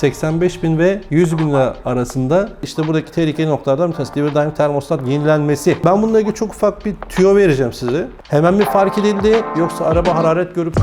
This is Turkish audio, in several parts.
85 bin ve 100 bin lira arasında işte buradaki tehlikeli noktalardan bir tanesi Liver Dyne termostat yenilenmesi. Ben bununla ilgili çok ufak bir tüyo vereceğim size. Hemen mi fark edildi yoksa araba hararet görüp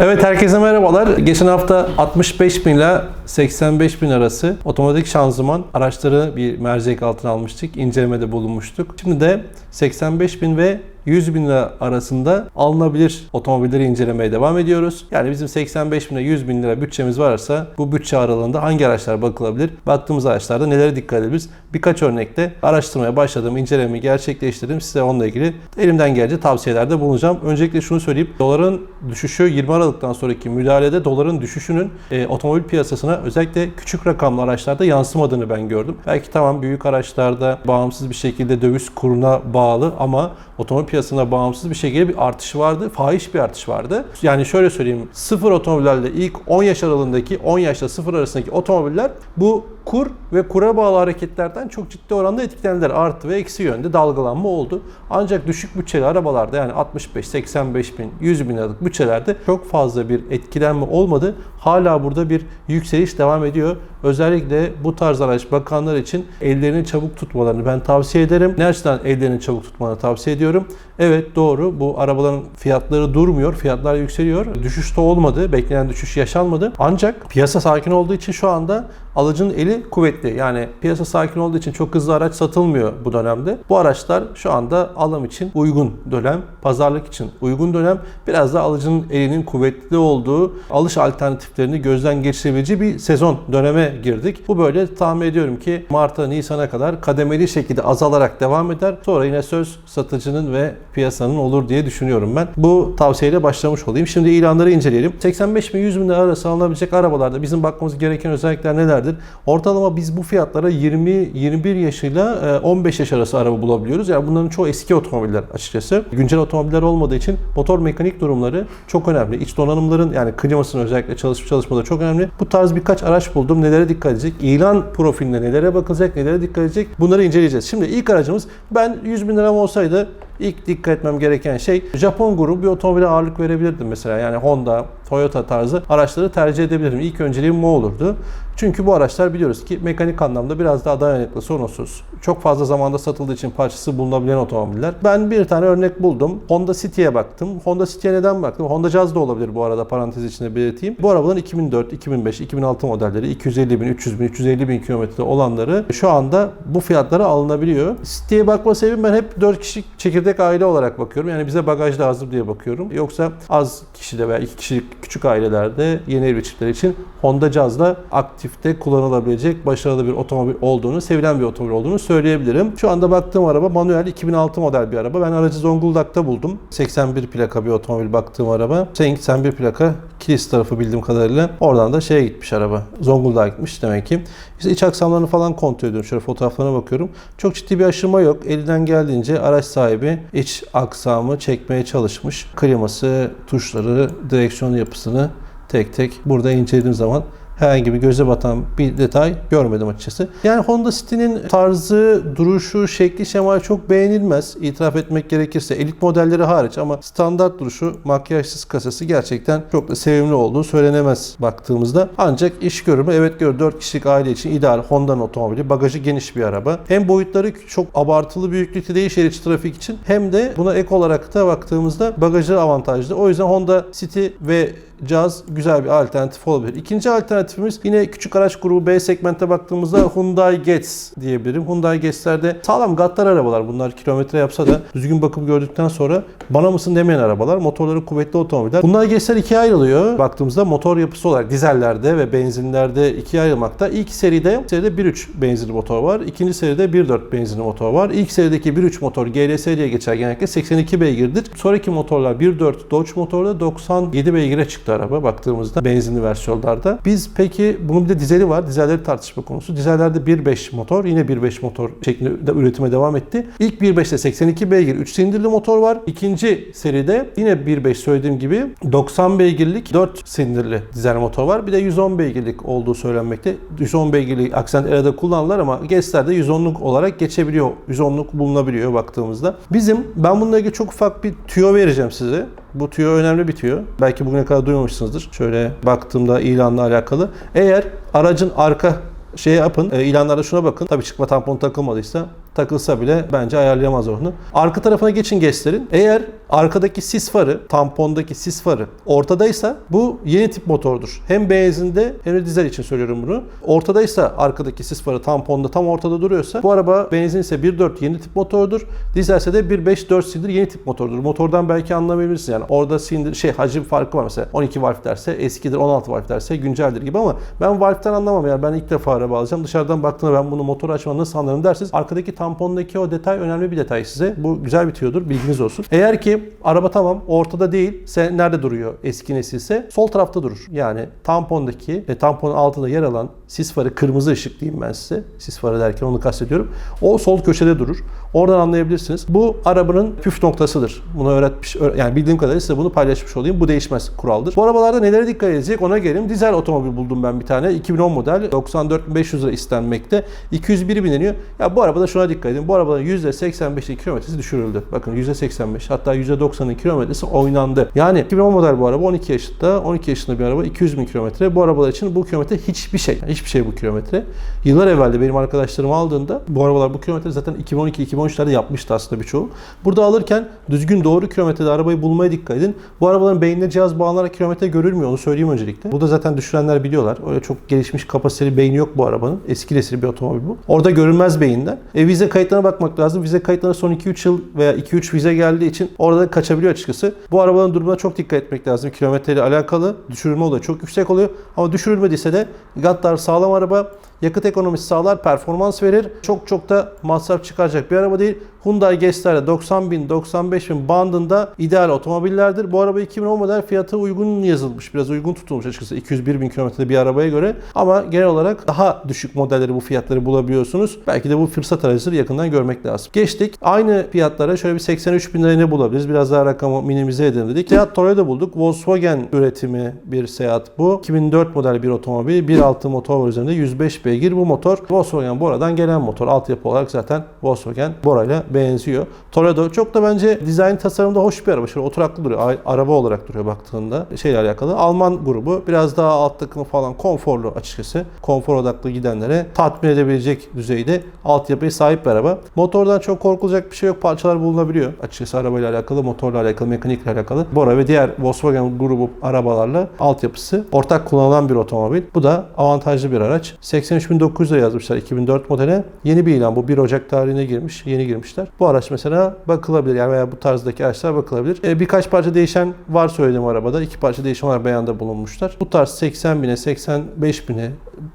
Evet herkese merhabalar. Geçen hafta 65 bin ile 85 bin arası otomatik şanzıman araçları bir mercek altına almıştık. İncelemede bulunmuştuk. Şimdi de 85 bin ve 100 bin lira arasında alınabilir otomobilleri incelemeye devam ediyoruz. Yani bizim 85 bin ile 100 bin lira bütçemiz varsa bu bütçe aralığında hangi araçlar bakılabilir? Baktığımız araçlarda nelere dikkat edebiliriz? Birkaç örnekte araştırmaya başladığım incelemeyi gerçekleştirdim. Size onunla ilgili elimden gelince tavsiyelerde bulunacağım. Öncelikle şunu söyleyeyim. Doların düşüşü 20 Aralık'tan sonraki müdahalede doların düşüşünün e, otomobil piyasasına özellikle küçük rakamlı araçlarda yansımadığını ben gördüm. Belki tamam büyük araçlarda bağımsız bir şekilde döviz kuruna bağlı ama otomobil piyasasına bağımsız bir şekilde bir artış vardı. Fahiş bir artış vardı. Yani şöyle söyleyeyim. Sıfır otomobillerde ilk 10 yaş aralığındaki 10 yaşla sıfır arasındaki otomobiller bu kur ve kura bağlı hareketlerden çok ciddi oranda etkilendiler. Artı ve eksi yönde dalgalanma oldu. Ancak düşük bütçeli arabalarda yani 65, 85 bin, 100 bin liralık bütçelerde çok fazla bir etkilenme olmadı. Hala burada bir yükseliş devam ediyor. Özellikle bu tarz araç bakanlar için ellerini çabuk tutmalarını ben tavsiye ederim. Ne açıdan ellerini çabuk tutmanı tavsiye ediyorum? Evet doğru bu arabaların fiyatları durmuyor. Fiyatlar yükseliyor. Düşüş de olmadı. Beklenen düşüş yaşanmadı. Ancak piyasa sakin olduğu için şu anda alıcının eli kuvvetli. Yani piyasa sakin olduğu için çok hızlı araç satılmıyor bu dönemde. Bu araçlar şu anda alım için uygun dönem, pazarlık için uygun dönem. Biraz da alıcının elinin kuvvetli olduğu alış alternatiflerini gözden geçirebileceği bir sezon döneme girdik. Bu böyle tahmin ediyorum ki Mart'a Nisan'a kadar kademeli şekilde azalarak devam eder. Sonra yine söz satıcının ve piyasanın olur diye düşünüyorum ben. Bu tavsiyeyle başlamış olayım. Şimdi ilanları inceleyelim. 85 bin 100 bin arası alınabilecek arabalarda bizim bakmamız gereken özellikler nelerdir? Ortalama biz bu fiyatlara 20-21 yaşıyla e, 15 yaş arası araba bulabiliyoruz. Yani bunların çoğu eski otomobiller açıkçası. Güncel otomobiller olmadığı için motor mekanik durumları çok önemli. İç donanımların yani klimasının özellikle çalışıp çalışmaları çok önemli. Bu tarz birkaç araç buldum. Nelere dikkat edecek? İlan profiline nelere bakılacak, nelere dikkat edecek? Bunları inceleyeceğiz. Şimdi ilk aracımız ben 100 bin liram olsaydı ilk dikkat etmem gereken şey Japon grubu bir otomobile ağırlık verebilirdim mesela. Yani Honda, Toyota tarzı araçları tercih edebilirim. İlk önceliğim bu olurdu. Çünkü bu araçlar biliyoruz ki mekanik anlamda biraz daha dayanıklı, sorunsuz. Çok fazla zamanda satıldığı için parçası bulunabilen otomobiller. Ben bir tane örnek buldum. Honda City'ye baktım. Honda City'ye neden baktım? Honda Jazz da olabilir bu arada parantez içinde belirteyim. Bu arabaların 2004, 2005, 2006 modelleri 250 bin, 300 bin, 350 bin kilometre olanları şu anda bu fiyatlara alınabiliyor. City'ye bakma sebebim ben hep 4 kişilik çekirdek aile olarak bakıyorum. Yani bize bagaj lazım diye bakıyorum. Yoksa az kişide veya 2 kişilik küçük ailelerde yeni evli çiftler için Honda Jazz'la aktifte kullanılabilecek başarılı bir otomobil olduğunu, sevilen bir otomobil olduğunu söyleyebilirim. Şu anda baktığım araba manuel 2006 model bir araba. Ben aracı Zonguldak'ta buldum. 81 plaka bir otomobil baktığım araba. 81 plaka Kilis tarafı bildiğim kadarıyla. Oradan da şeye gitmiş araba. Zonguldak'a gitmiş demek ki. İşte iç aksamlarını falan kontrol ediyorum. Şöyle fotoğraflarına bakıyorum. Çok ciddi bir aşırma yok. Elinden geldiğince araç sahibi iç aksamı çekmeye çalışmış. Kliması, tuşları, direksiyon yapısını tek tek burada incelediğim zaman herhangi bir göze batan bir detay görmedim açıkçası. Yani Honda City'nin tarzı, duruşu, şekli, şemali çok beğenilmez. İtiraf etmek gerekirse elit modelleri hariç ama standart duruşu, makyajsız kasası gerçekten çok da sevimli olduğu söylenemez baktığımızda. Ancak iş görümü evet gör 4 kişilik aile için ideal Honda'nın otomobili. Bagajı geniş bir araba. Hem boyutları çok abartılı büyüklükte değil şerit trafik için hem de buna ek olarak da baktığımızda bagajı avantajlı. O yüzden Honda City ve Jazz güzel bir alternatif olabilir. İkinci alternatifimiz yine küçük araç grubu B segmente baktığımızda Hyundai Getz diyebilirim. Hyundai Getz'lerde sağlam gattar arabalar. Bunlar kilometre yapsa da düzgün bakım gördükten sonra bana mısın demeyen arabalar. Motorları kuvvetli otomobiller. Hyundai Getz'ler ikiye ayrılıyor. Baktığımızda motor yapısı olarak dizellerde ve benzinlerde ikiye ayrılmakta. İlk seride seride 1.3 benzinli motor var. İkinci seride 1.4 benzinli motor var. İlk serideki 1.3 motor GLS diye geçer genellikle 82 beygirdir. Sonraki motorlar 1.4 Dodge motorda 97 beygire çıktı araba baktığımızda benzinli versiyonlarda. Biz Peki bunun bir de dizeli var. Dizelleri tartışma konusu. Dizellerde 1.5 motor. Yine 1.5 motor şeklinde de üretime devam etti. İlk 1.5'te 82 beygir 3 silindirli motor var. İkinci seride yine 1.5 söylediğim gibi 90 beygirlik 4 silindirli dizel motor var. Bir de 110 beygirlik olduğu söylenmekte. 110 beygirlik aksent erada kullanırlar ama GES'lerde 110'luk olarak geçebiliyor. 110'luk bulunabiliyor baktığımızda. Bizim ben bununla ilgili çok ufak bir tüyo vereceğim size. Bu tüyo önemli bir tüyo. Belki bugüne kadar duymamışsınızdır. Şöyle baktığımda ilanla alakalı. Eğer aracın arka şey yapın, e, ilanlarda şuna bakın. Tabii çıkma tamponu takılmadıysa takılsa bile bence ayarlayamaz onu. Arka tarafına geçin GES'lerin. Eğer arkadaki sis farı, tampondaki sis farı ortadaysa bu yeni tip motordur. Hem benzinde hem de dizel için söylüyorum bunu. Ortadaysa arkadaki sis farı tamponda tam ortada duruyorsa bu araba benzin ise 1.4 yeni tip motordur. Dizelse de 1.5 4 silindir yeni tip motordur. Motordan belki anlamayabilirsin yani. Orada silindir şey hacim farkı var mesela. 12 valf derse eskidir, 16 valf derse günceldir gibi ama ben valften anlamam yani. Ben ilk defa araba alacağım. Dışarıdan baktığımda ben bunu motor açmanı nasıl anlarım dersiniz. Arkadaki tampondaki o detay önemli bir detay size. Bu güzel bir tüyodur. Bilginiz olsun. Eğer ki araba tamam ortada değil. Sen nerede duruyor eski nesilse? Sol tarafta durur. Yani tampondaki ve tamponun altında yer alan sis farı kırmızı ışık diyeyim ben size. Sis farı derken onu kastediyorum. O sol köşede durur. Oradan anlayabilirsiniz. Bu arabanın püf noktasıdır. Bunu öğretmiş, öğ- yani bildiğim kadarıyla size bunu paylaşmış olayım. Bu değişmez kuraldır. Bu arabalarda nelere dikkat edecek ona gelelim. Dizel otomobil buldum ben bir tane. 2010 model 94.500 lira istenmekte. 201 binleniyor. Ya bu arabada şuna dikkat edin. Bu arabanın %85'lik kilometresi düşürüldü. Bakın %85 hatta %90'ın kilometresi oynandı. Yani 2010 model bu araba 12 yaşında. 12 yaşında bir araba 200 bin kilometre. Bu arabalar için bu kilometre hiçbir şey. Yani hiçbir şey bu kilometre. Yıllar evvel de benim arkadaşlarım aldığında bu arabalar bu kilometre zaten 2012-2013'lerde yapmıştı aslında birçoğu. Burada alırken düzgün doğru kilometrede arabayı bulmaya dikkat edin. Bu arabaların beynine cihaz bağlanarak kilometre görülmüyor onu söyleyeyim öncelikle. Bu da zaten düşürenler biliyorlar. Öyle çok gelişmiş kapasiteli beyni yok bu arabanın. Eski nesil bir otomobil bu. Orada görünmez beyinden. E, vize kayıtlarına bakmak lazım. Vize kayıtlarına son 2-3 yıl veya 2-3 vize geldiği için orada da kaçabiliyor açıkçası. Bu arabanın durumuna çok dikkat etmek lazım. Kilometreyle alakalı düşürülme olayı çok yüksek oluyor. Ama düşürülmediyse de Gattar sağlam araba. Yakıt ekonomisi sağlar, performans verir. Çok çok da masraf çıkaracak bir araba değil. Hyundai Getz'lerde 90 bin, 95 bin bandında ideal otomobillerdir. Bu araba 2010 model fiyatı uygun yazılmış. Biraz uygun tutulmuş açıkçası 201 bin kilometrede bir arabaya göre. Ama genel olarak daha düşük modelleri bu fiyatları bulabiliyorsunuz. Belki de bu fırsat aracıdır yakından görmek lazım. Geçtik. Aynı fiyatlara şöyle bir 83 bin liraya ne bulabiliriz? Biraz daha rakamı minimize edelim dedik. Seat Toledo bulduk. Volkswagen üretimi bir Seat bu. 2004 model bir otomobil. 1.6 motor üzerinde 105 beygir bu motor. Volkswagen Bora'dan gelen motor. Altyapı olarak zaten Volkswagen Bora ile benziyor. Toledo çok da bence dizayn tasarımda hoş bir araba. Şöyle oturaklı duruyor. Araba olarak duruyor baktığında. Şeyle alakalı. Alman grubu biraz daha alt takımı falan konforlu açıkçası. Konfor odaklı gidenlere tatmin edebilecek düzeyde altyapıya sahip bir araba. Motordan çok korkulacak bir şey yok. Parçalar bulunabiliyor. Açıkçası arabayla alakalı, motorla alakalı, mekanikle alakalı. Bora ve diğer Volkswagen grubu arabalarla altyapısı ortak kullanılan bir otomobil. Bu da avantajlı bir araç. 83 83.900'a yazmışlar 2004 modele. Yeni bir ilan bu. 1 Ocak tarihine girmiş. Yeni girmişler. Bu araç mesela bakılabilir. Yani veya bu tarzdaki araçlar bakılabilir. E, birkaç parça değişen var söyledim arabada. iki parça değişen var beyanda bulunmuşlar. Bu tarz 80 bine, 85 bine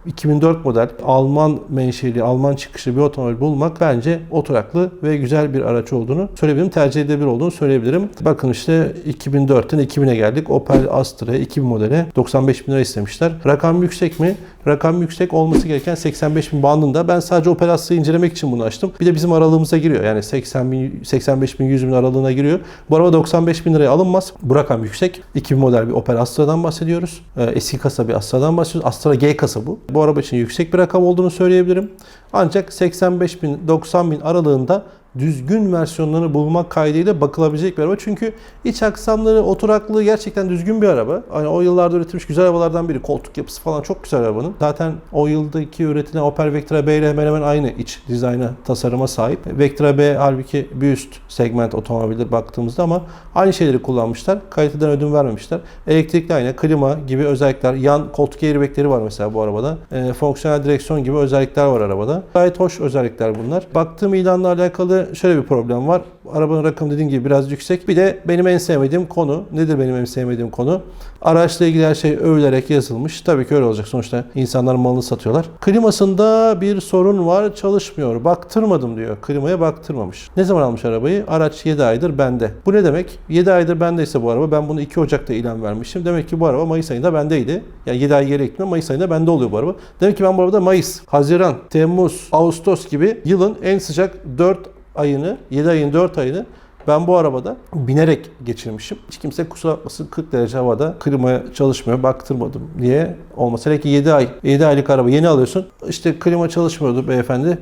2004 model Alman menşeli, Alman çıkışı bir otomobil bulmak bence oturaklı ve güzel bir araç olduğunu söyleyebilirim. Tercih edilebilir olduğunu söyleyebilirim. Bakın işte 2004'ten 2000'e geldik. Opel Astra 2000 modele 95 bin lira istemişler. Rakam yüksek mi? Rakam yüksek olması gereken 85 bin bandında. Ben sadece Opel Astra'yı incelemek için bunu açtım. Bir de bizim aralığımıza giriyor. Yani 80 bin, 85 bin, 100 bin aralığına giriyor. Bu araba 95 bin liraya alınmaz. Bu rakam yüksek. 2000 model bir Opel Astra'dan bahsediyoruz. Ee, eski kasa bir Astra'dan bahsediyoruz. Astra G kasa bu. Bu araba için yüksek bir rakam olduğunu söyleyebilirim. Ancak 85 bin, 90 bin aralığında düzgün versiyonlarını bulmak kaydıyla bakılabilecek bir araba. Çünkü iç aksamları, oturaklığı gerçekten düzgün bir araba. Hani o yıllarda üretilmiş güzel arabalardan biri. Koltuk yapısı falan çok güzel arabanın. Zaten o yıldaki üretilen Opel Vectra B ile hemen hemen aynı iç dizayna, tasarıma sahip. Vectra B halbuki bir üst segment otomobildir baktığımızda ama aynı şeyleri kullanmışlar. Kaliteden ödün vermemişler. Elektrikli ayna, klima gibi özellikler, yan koltuk airbagleri var mesela bu arabada. E, fonksiyonel direksiyon gibi özellikler var arabada. Gayet hoş özellikler bunlar. Baktığım ilanla alakalı Şöyle bir problem var. Arabanın rakamı dediğim gibi biraz yüksek. Bir de benim en sevmediğim konu, nedir benim en sevmediğim konu? Araçla ilgili her şey övülerek yazılmış. Tabii ki öyle olacak. Sonuçta insanlar malını satıyorlar. Klimasında bir sorun var, çalışmıyor. Baktırmadım diyor. Klimaya baktırmamış. Ne zaman almış arabayı? Araç 7 aydır bende. Bu ne demek? 7 aydır bendeyse bu araba. Ben bunu 2 Ocak'ta ilan vermişim. Demek ki bu araba Mayıs ayında bendeydi. Yani 7 ay geri. Mayıs ayında bende oluyor bu araba. Demek ki ben bu arabada Mayıs, Haziran, Temmuz, Ağustos gibi yılın en sıcak 4 ayını, 7 ayın 4 ayını ben bu arabada binerek geçirmişim. Hiç kimse kusura bakmasın 40 derece havada klima çalışmıyor baktırmadım diye olmasa. Hele ki 7 ay, 7 aylık araba yeni alıyorsun. İşte klima çalışmıyordu beyefendi.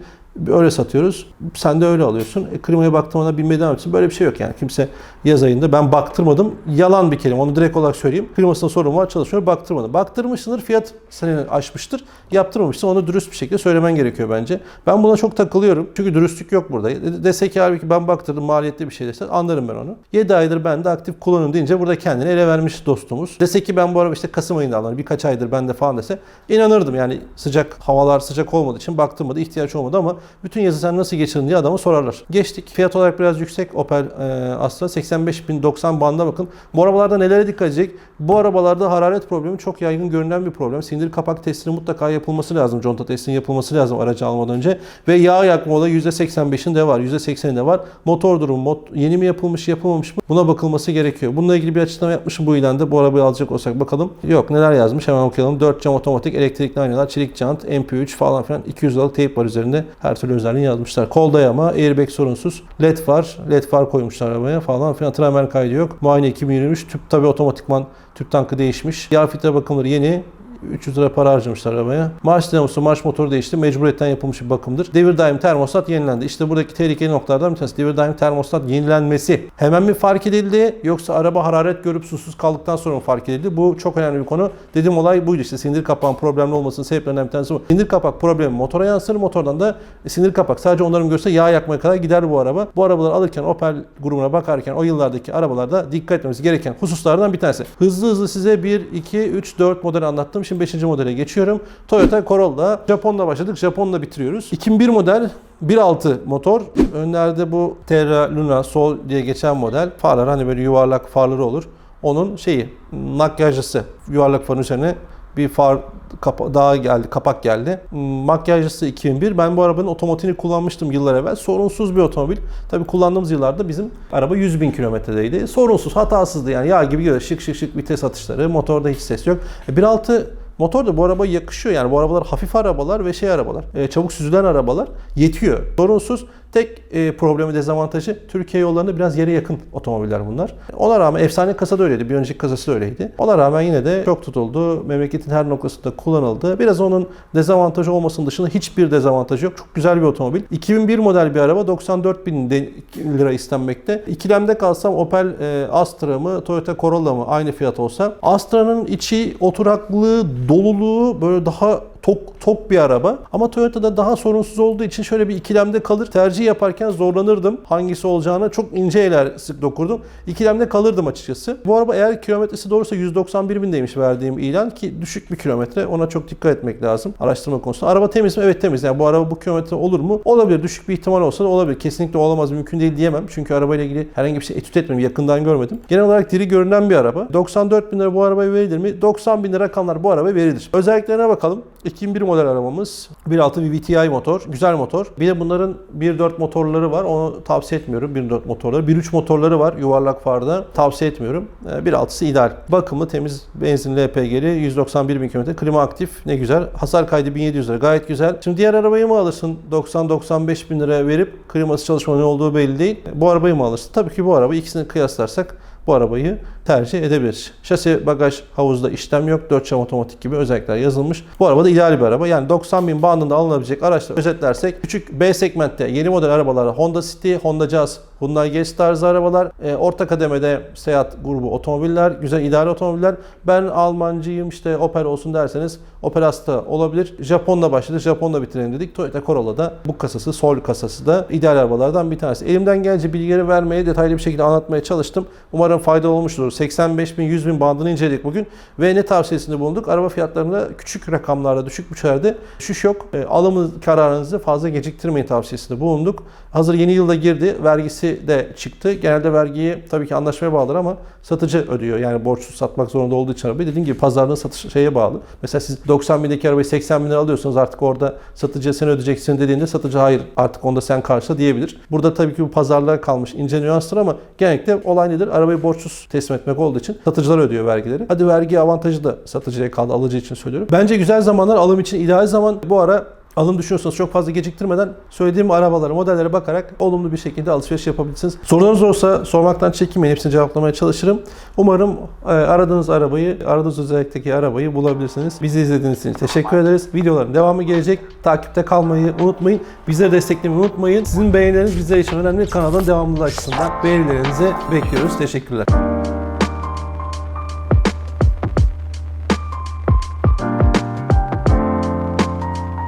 Öyle satıyoruz. Sen de öyle alıyorsun. E, klimaya baktırmadan binmeye devam ediyorsun. Böyle bir şey yok yani. Kimse yaz ayında ben baktırmadım. Yalan bir kelime. Onu direkt olarak söyleyeyim. Klimasında sorun var çalışmıyor. Baktırmadım. Baktırmışsındır. Fiyat seni aşmıştır. Yaptırmamışsın. Onu dürüst bir şekilde söylemen gerekiyor bence. Ben buna çok takılıyorum. Çünkü dürüstlük yok burada. De- Dese ki halbuki ben baktırdım maliyetli bir şey dese anlarım ben onu. 7 aydır ben de aktif kullanıyorum deyince burada kendini ele vermiş dostumuz. Dese ki ben bu araba işte Kasım ayında aldım. Birkaç aydır bende falan dese inanırdım. Yani sıcak havalar sıcak olmadığı için baktırmadı. ihtiyaç olmadı ama bütün yazı sen nasıl geçirdin diye adama sorarlar. Geçtik. Fiyat olarak biraz yüksek Opel e, Astra. 85.090 bandına bakın. Bu arabalarda nelere dikkat edecek? Bu arabalarda hararet problemi çok yaygın görünen bir problem. Sindir kapak testinin mutlaka yapılması lazım. Conta testinin yapılması lazım aracı almadan önce. Ve yağ yakma olayı %85'in de var. %80'in de var. Motor durumu mot- yeni mi yapılmış yapılmamış mı? Buna bakılması gerekiyor. Bununla ilgili bir açıklama yapmışım bu ilanda. Bu arabayı alacak olsak bakalım. Yok neler yazmış hemen okuyalım. 4 cam otomatik elektrikli aynalar, çelik jant, MP3 falan filan 200 liralık teyp var üzerinde. Her türlü özelliğini yazmışlar. Kol dayama, airbag sorunsuz. LED var. LED far koymuşlar arabaya falan filan. Tramer kaydı yok. Muayene 2023. Tüp tabi otomatikman tüp tankı değişmiş. Yağ filtre bakımları yeni. 300 lira para harcamışlar arabaya. Marş dinamosu, marş motoru değişti. Mecburiyetten yapılmış bir bakımdır. Devir daim termostat yenilendi. İşte buradaki tehlikeli noktalardan bir tanesi. Devir daim termostat yenilenmesi. Hemen mi fark edildi yoksa araba hararet görüp susuz kaldıktan sonra mı fark edildi? Bu çok önemli bir konu. Dediğim olay buydu işte. Sindir kapağın problemli olmasının sebeplerinden bir tanesi bu. Sindir kapak problemi motora yansır. Motordan da sindir kapak. Sadece onların görse yağ yakmaya kadar gider bu araba. Bu arabaları alırken Opel grubuna bakarken o yıllardaki arabalarda dikkat etmemiz gereken hususlardan bir tanesi. Hızlı hızlı size 1, 2, 3, 4 model anlattım. Şimdi 5. modele geçiyorum. Toyota Corolla. Japon'la başladık. Japon'la bitiriyoruz. 2001 model 1.6 motor. Önlerde bu Terra Luna Sol diye geçen model. Farlar hani böyle yuvarlak farları olur. Onun şeyi makyajlısı. Yuvarlak farın üzerine bir far kapa- daha geldi, kapak geldi. Makyajlısı 2001. Ben bu arabanın otomatiğini kullanmıştım yıllar evvel. Sorunsuz bir otomobil. Tabii kullandığımız yıllarda bizim araba 100 bin kilometredeydi. Sorunsuz, hatasızdı yani yağ gibi gidiyor. Şık şık şık vites atışları. Motorda hiç ses yok. E, 1.6 Motor da bu arabaya yakışıyor yani bu arabalar hafif arabalar ve şey arabalar, e, çabuk süzülen arabalar yetiyor. Sorunsuz tek e, problemi dezavantajı Türkiye yollarında biraz yere yakın otomobiller bunlar. Ona rağmen efsane kasa da öyleydi, bir önceki kasası da öyleydi. Ona rağmen yine de çok tutuldu, memleketin her noktasında kullanıldı. Biraz onun dezavantajı olmasının dışında hiçbir dezavantajı yok. Çok güzel bir otomobil. 2001 model bir araba 94 bin lira istenmekte. İkilemde kalsam Opel e, Astra mı Toyota Corolla mı aynı fiyat olsa. Astra'nın içi oturaklığı, doluluğu böyle daha tok tok bir araba. Ama Toyota'da daha sorunsuz olduğu için şöyle bir ikilemde kalır. Tercih yaparken zorlanırdım. Hangisi olacağına çok ince eller sık dokurdum. İkilemde kalırdım açıkçası. Bu araba eğer kilometresi doğruysa 191 bindeymiş verdiğim ilan ki düşük bir kilometre. Ona çok dikkat etmek lazım. Araştırma konusunda. Araba temiz mi? Evet temiz. Yani bu araba bu kilometre olur mu? Olabilir. Düşük bir ihtimal olsa da olabilir. Kesinlikle olamaz. Mümkün değil diyemem. Çünkü arabayla ilgili herhangi bir şey etüt etmedim. Yakından görmedim. Genel olarak diri görünen bir araba. 94 bin lira bu arabaya verilir mi? 90 bin lira rakamlar bu arabaya verilir. Özelliklerine bakalım. 2001 model arabamız. 1.6 bir VTI motor. Güzel motor. Bir de bunların 1.4 motorları var. Onu tavsiye etmiyorum. 1.4 motorları. 1.3 motorları var yuvarlak farda. Tavsiye etmiyorum. Ee, 1.6'sı ideal. Bakımı temiz. Benzinli LPG'li. 191 bin kilometre. Klima aktif. Ne güzel. Hasar kaydı 1700 lira. Gayet güzel. Şimdi diğer arabayı mı alırsın? 90-95 bin liraya verip kliması çalışma ne olduğu belli değil. Bu arabayı mı alırsın? Tabii ki bu araba. İkisini kıyaslarsak bu arabayı tercih edebiliriz. Şasi bagaj havuzda işlem yok. 4 cam otomatik gibi özellikler yazılmış. Bu araba da ideal bir araba. Yani 90 bin bandında alınabilecek araçları özetlersek küçük B segmentte yeni model arabalar Honda City, Honda Jazz, Hyundai Getz tarzı arabalar. E, orta kademede Seat grubu otomobiller, güzel ideal otomobiller. Ben Almancıyım işte Opel olsun derseniz Opel Astra olabilir. Japon'la başladık, Japon'la bitirelim dedik. Toyota Corolla'da bu kasası, Sol kasası da ideal arabalardan bir tanesi. Elimden gelince bilgileri vermeye, detaylı bir şekilde anlatmaya çalıştım. Umarım faydalı olmuştur. 85 bin, 100 bin bandını inceledik bugün ve ne tavsiyesinde bulunduk? Araba fiyatlarında küçük rakamlarda düşük bütçelerde düşüş yok. E, alımı kararınızı fazla geciktirmeyin tavsiyesinde bulunduk. Hazır yeni yılda girdi. Vergisi de çıktı. Genelde vergiyi tabii ki anlaşmaya bağlıdır ama satıcı ödüyor. Yani borçsuz satmak zorunda olduğu için arabayı. Dediğim gibi pazarlığın satış şeye bağlı. Mesela siz 90 bindeki arabayı 80 bin lira alıyorsanız artık orada satıcıya sen ödeyeceksin dediğinde satıcı hayır artık onda sen karşıla diyebilir. Burada tabii ki bu pazarlığa kalmış ince nüanstır ama genellikle olay nedir? Arabayı borçsuz teslim etmek olduğu için satıcılar ödüyor vergileri. Hadi vergi avantajı da satıcıya kaldı alıcı için söylüyorum. Bence güzel zamanlar alım için ideal zaman bu ara alım düşünüyorsanız çok fazla geciktirmeden söylediğim arabalara, modellere bakarak olumlu bir şekilde alışveriş yapabilirsiniz. Sorularınız olursa sormaktan çekinmeyin. Hepsini cevaplamaya çalışırım. Umarım e, aradığınız arabayı, aradığınız özellikteki arabayı bulabilirsiniz. Bizi izlediğiniz için teşekkür ederiz. Videoların devamı gelecek. Takipte kalmayı unutmayın. Bizleri desteklemeyi unutmayın. Sizin beğenileriniz bizler için önemli. Kanalın devamlılığı açısından beğenilerinizi bekliyoruz. Teşekkürler.